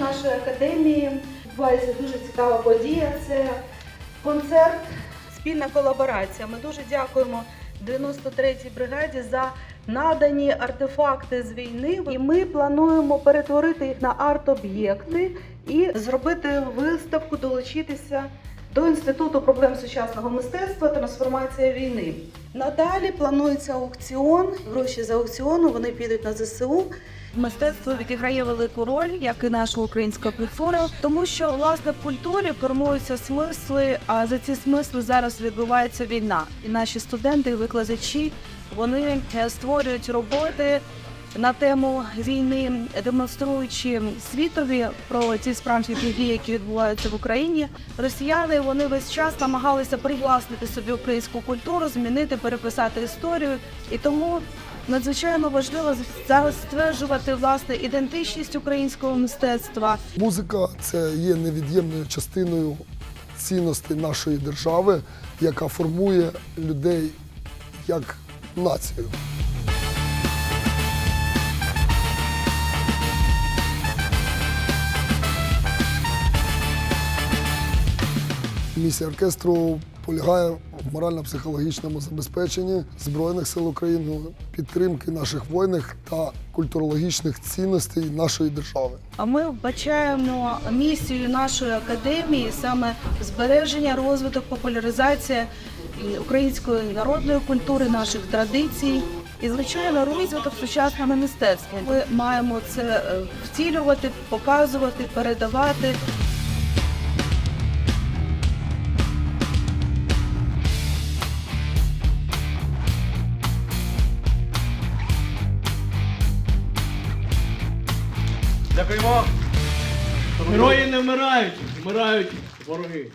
нашої академії відбувається дуже цікава подія. Це концерт, спільна колаборація. Ми дуже дякуємо 93-й бригаді за надані артефакти з війни. І ми плануємо перетворити їх на арт-об'єкти і зробити виставку, долучитися до інституту проблем сучасного мистецтва трансформація війни. Надалі планується аукціон. Гроші з аукціону вони підуть на ЗСУ. Мистецтво відіграє велику роль, як і наша українська культура, тому що власне в культурі формуються смисли. А за ці смисли зараз відбувається війна. І наші студенти, викладачі, вони е, створюють роботи на тему війни, демонструючи світові про ці справжні події, які відбуваються в Україні. Росіяни вони весь час намагалися привласнити собі українську культуру, змінити, переписати історію, і тому надзвичайно важливо зараз стверджувати власне ідентичність українського мистецтва. Музика це є невід'ємною частиною цінностей нашої держави, яка формує людей як націю. Місія оркестру полягає в морально-психологічному забезпеченні Збройних сил України, підтримки наших воїнів та культурологічних цінностей нашої держави. А ми вбачаємо місію нашої академії саме збереження, розвиток, популяризація української народної культури, наших традицій. І звичайно, розвиток сучасного мистецтва. Ми маємо це е, втілювати, показувати, передавати. Дякуємо. Герої не вмирають, вмирають вороги.